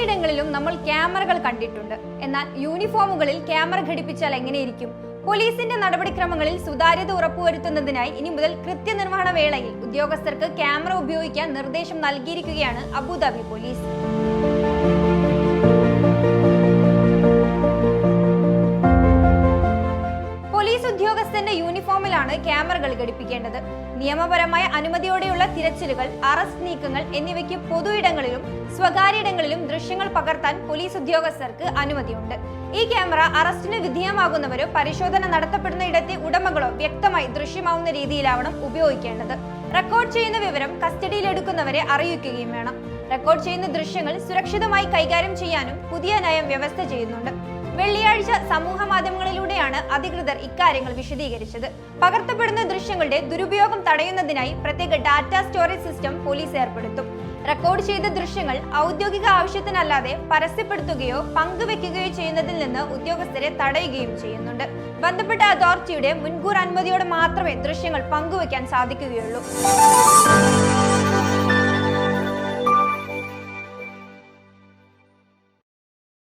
പലയിടങ്ങളിലും നമ്മൾ ക്യാമറകൾ കണ്ടിട്ടുണ്ട്. എന്നാൽ യൂണിഫോമുകളിൽ ക്യാമറ ഘടിപ്പിച്ചാൽ എങ്ങനെയിരിക്കും? പോലീസിന്റെ നടപടിക്രമങ്ങളിൽ സുതാര്യത ഉറപ്പുവരുത്തുന്നതിനായി ഇനി മുതൽ കൃത്യനിർവഹണ വേളയിൽ ഉദ്യോഗസ്ഥർക്ക് ക്യാമറ ഉപയോഗിക്കാൻ നിർദ്ദേശം നൽകിയിരിക്കുകയാണ് അബുദാബി പോലീസ്. ഉദ്യോഗസ്ഥന്റെ യൂണിഫോമിലാണ് ക്യാമറകൾ ഘടിപ്പിക്കേണ്ടത്. നിയമപരമായ അനുമതിയോടെയുള്ള തിരച്ചിലുകൾ അറസ്റ്റ് നീക്കങ്ങൾ എന്നിവയ്ക്ക് പൊതു ഇടങ്ങളിലും സ്വകാര്യ ഇടങ്ങളിലും ദൃശ്യങ്ങൾ പകർത്താൻ പോലീസ് ഉദ്യോഗസ്ഥർക്ക് അനുമതിയുണ്ട്. ഈ ക്യാമറ അറസ്റ്റിന് വിധേയമാകുന്നവരോ പരിശോധന നടത്തപ്പെടുന്ന ഇടത്തെ ഉടമകളോ വ്യക്തമായി ദൃശ്യമാവുന്ന രീതിയിലാവണം ഉപയോഗിക്കേണ്ടത്. റെക്കോർഡ് ചെയ്യുന്ന വിവരം കസ്റ്റഡിയിലെടുക്കുന്നവരെ അറിയിക്കുകയും വേണം. റെക്കോർഡ് ചെയ്യുന്ന ദൃശ്യങ്ങൾ സുരക്ഷിതമായി കൈകാര്യം ചെയ്യാനും പുതിയ നയം വ്യവസ്ഥ ചെയ്യുന്നുണ്ട്. സമൂഹ മാധ്യമങ്ങളിലൂടെയാണ് അധികൃതർ ഇക്കാര്യങ്ങൾ വിശദീകരിച്ചത്. പകർത്തപ്പെടുന്ന ദൃശ്യങ്ങളുടെ ദുരുപയോഗം തടയുന്നതിനായി പ്രത്യേക ഡാറ്റ സ്റ്റോറേജ് സിസ്റ്റം പോലീസ് ഏർപ്പെടുത്തും. റെക്കോർഡ് ചെയ്ത ദൃശ്യങ്ങൾ ഔദ്യോഗിക ആവശ്യത്തിനല്ലാതെ പരസ്യപ്പെടുത്തുകയോ പങ്കുവെക്കുകയോ ചെയ്യുന്നതിൽ നിന്ന് ഉദ്യോഗസ്ഥരെ തടയുകയും ചെയ്യുന്നുണ്ട്. ബന്ധപ്പെട്ട അതോറിറ്റിയുടെ മുൻകൂർ അനുമതിയോടെ മാത്രമേ ദൃശ്യങ്ങൾ പങ്കുവെക്കാൻ സാധിക്കുകയുള്ളൂ.